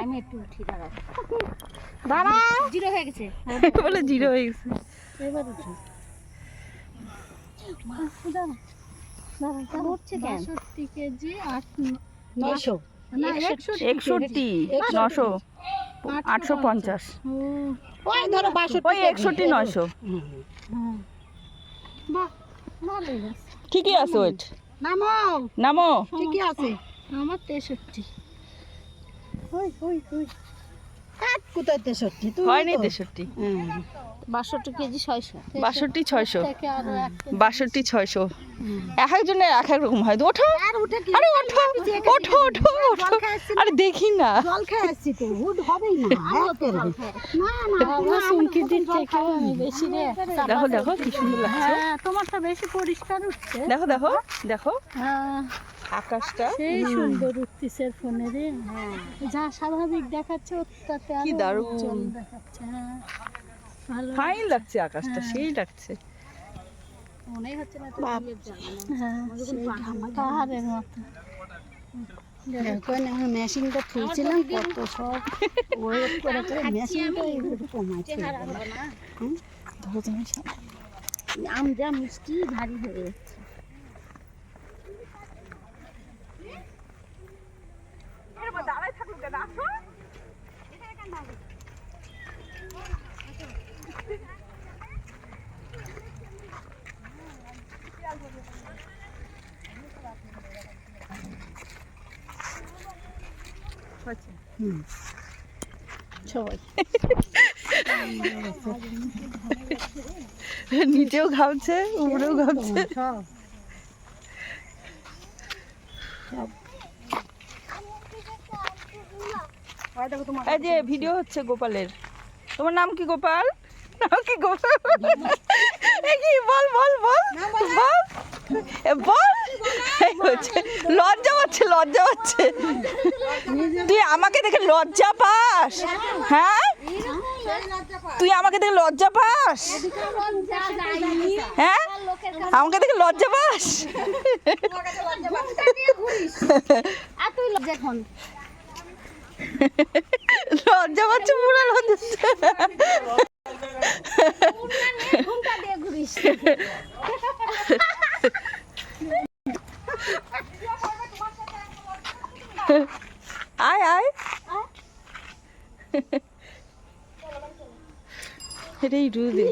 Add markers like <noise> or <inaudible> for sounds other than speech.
আমি একটু উঠি দাঁড়াও দাঁড়া জিরো হয়ে গেছে বলে জিরো হয়ে গেছে এবার উঠি বাষট্টি কেজি আট নয়শো একষট্টি। একষট্টি নশো আটশো পঞ্চাশ ওই ধরো বাষট্টি ওই একষট্টি ঠিকই আছে ওয়েট নামো। নামো। ঠিকই আছে। আমার তেষট্টি। ওই ওই ওই। কাট কোথায় তেষট্টি? তুই হয়নি তেষট্টি। বাষট্টি কেজি ছয়শো। বাষট্টি ছয়শো। বাষট্টি ছয়শো। এক একজনের এক এক রকম হয়। ওঠো। আর ওঠো ওঠো ওঠো ওঠো আরে দেখি না। জল খেয়ে আসছি তো হবেই না। রে। দেখো দেখো কি সুন্দর লাগছে। হ্যাঁ তোমারটা বেশি পরিষ্কার উঠছে। দেখো দেখো দেখো। হ্যাঁ। আকাশটা। সেই সুন্দর উঠতিছে ফোনে রে। যা স্বাভাবিক দেখাচ্ছে ওর তাতে কি দারুণ। দেখাচ্ছে। হ্যাঁ ভালো ফাইন লাগছে। আকাশটা সেই লাগছে। মনেই হচ্ছে না। হ্যাঁ সেই পাহাড়ের মতো। আমি মেশিনটা খুলছিলাম কত সব <laughs> করে মেশিনটা কমাচ্ছে। আম যা মিষ্টি ভারী হয়ে যাচ্ছে। সবাই। নিচেও ঘামছে, উপরেও ঘামছে। এই যে ভিডিও হচ্ছে গোপালের। তোমার নাম কি গোপাল? নাম কি গোপাল? কি, বল বল বল। বল। বল। হচ্ছে লজ্জা পাচ্ছে লজ্জা পাচ্ছে। তুই আমাকে দেখে লজ্জা পাস? হ্যাঁ? তুই আমাকে দেখে লজ্জা পাস? হ্যাঁ? আমাকে দেখে লজ্জা পাস? লজ্জা পাচ্ছে, পুরো লজ্জা আয় আয়। এটাই রুদে